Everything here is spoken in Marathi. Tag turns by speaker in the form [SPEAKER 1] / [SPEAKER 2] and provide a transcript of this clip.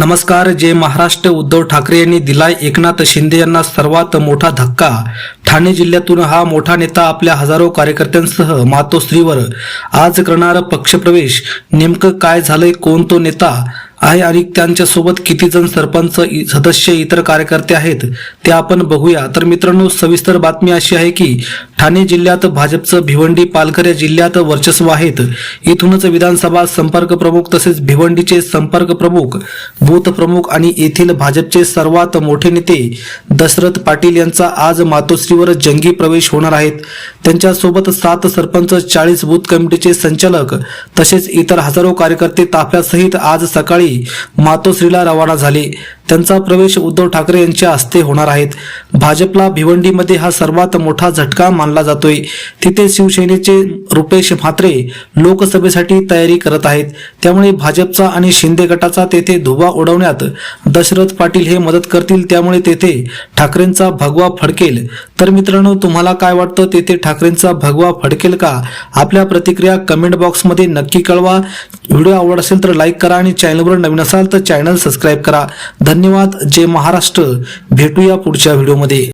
[SPEAKER 1] नमस्कार जे महाराष्ट्र उद्धव ठाकरे यांनी दिलाय एकनाथ शिंदे यांना सर्वात मोठा धक्का. ठाणे जिल्ह्यातून हा मोठा नेता आपल्या हजारो कार्यकर्त्यांसह मातोश्रीवर आज करणार पक्षप्रवेश. नेमकं काय झालंय कोण तो नेता आहे आणि त्यांच्यासोबत किती जण सरपंच इ- सदस्य इतर कार्यकर्ते आहेत ते आपण बघूया. तर मित्रांनो सविस्तर बातमी अशी आहे की ठाणे जिल्ह्यात भाजपचं भिवंडी पालघर या जिल्ह्यात वर्चस्व आहेत. इथूनच विधानसभा संपर्क प्रमुख तसेच भिवंडीचे संपर्क प्रमुख बूथ प्रमुख आणि येथील भाजपचे सर्वात मोठे नेते दशरथ पाटील यांचा आज मातोश्रीवर जंगी प्रवेश होणार आहेत. त्यांच्यासोबत सात सरपंच चाळीस बूथ कमिटीचे संचालक तसेच इतर हजारो कार्यकर्ते ताफ्यासहित आज सकाळी मातोश्रीला रवाना झाले. त्यांचा प्रवेश उद्धव ठाकरे यांच्या हस्ते होणार आहेत. भाजपला भिवंडीमध्ये हा सर्वात मोठा झटका मानला जातोय. तिथे शिवसेनेचे रुपेश म्हात्रे लोकसभेसाठी तयारी करत आहेत. त्यामुळे भाजपचा आणि शिंदे गटाचा तेथे धुवा उडवण्यात दशरथ पाटील हे मदत करतील. त्यामुळे तेथे ठाकरेंचा भगवा फडकेल. तर मित्रांनो तुम्हाला काय वाटतं? तेथे ठाकरेंचा भगवा फडकेल का? आपल्या प्रतिक्रिया कमेंट बॉक्समध्ये नक्की कळवा. व्हिडिओ आवड असेल तर लाईक करा आणि चॅनलवर नवीन असाल तर चॅनल सबस्क्राईब करा. धन्यवाद. जय महाराष्ट्र. भेटूया पुढच्या व्हिडिओमध्ये.